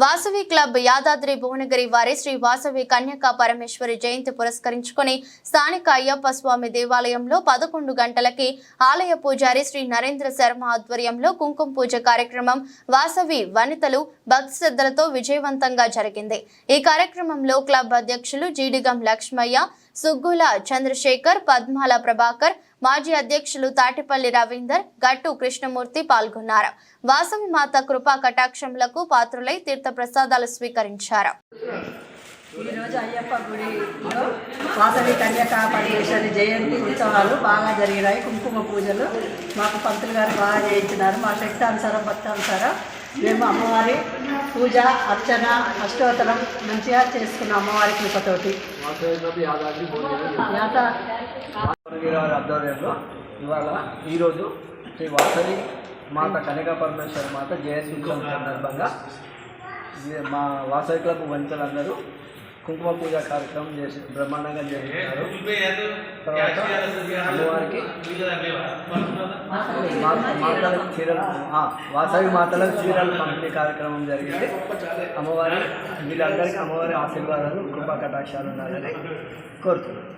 Vasavi club Yadadri Bhuvanagiri వారి శ్రీ వాసవి కన్యకా పరమేశ్వరి జయంతి పురస్కరించుకుని స్థానిక అయ్యప్ప స్వామి దేవాలయంలో పదకొండు గంటలకి ఆలయ పూజారి శ్రీ నరేంద్ర శర్మ ఆధ్వర్యంలో కుంకుమ పూజ కార్యక్రమం వాసవి వనితలు భక్తి శ్రద్ధలతో విజయవంతంగా జరిగింది. ఈ కార్యక్రమంలో క్లబ్ అధ్యక్షులు జీడిగం లక్ష్మయ్య సుగ్గుల చంద్రశేఖర్ పద్మాల ప్రభాకర్ మాజీ అధ్యక్షులు తాటిపల్లి రవీందర్ గట్టు కృష్ణమూర్తి పాల్గొన్నారు. వాసవి మాత కృపా కటాక్షములకు పాత్రులై తీర్థ ప్రసాదాలు స్వీకరించారు. ఈరోజు అయ్యప్ప గుడిలో వాసవి కన్యకా పరమేశ్వరి జయంతి ఉత్సవాలు బాగా జరిగినాయి. కుంకుమ పూజలు మాకు పంతులు గారు బాగా చేయించినారు. మా శక్తి అనుసారం భక్తానుసారం మేము అమ్మవారి పూజ అర్చన అష్టోత్తరం మంచిగా చేసుకున్నాం అమ్మవారి కృపతోటి. ఆధ్వర్యంలో ఇవాళ ఈరోజు శ్రీ వాసవి మాత కనక పరమేశ్వరి మాత ఉత్సవం సందర్భంగా మా వాసవి క్లబ్ వంతులందరూ కుంకుమ పూజ కార్యక్రమం చేసి బ్రహ్మాండంగా చేస్తున్నారు. తర్వాత అమ్మవారికి మా- మాతలకు చీరలు ఆ, వాసవి మాతలకు చీరలు పంపిణీ కార్యక్రమం జరిగింది. అమ్మవారి వీళ్ళందరికీ అమ్మవారి ఆశీర్వాదాలు కృపా కటాక్షాలు ఉండాలని కోరుతున్నాను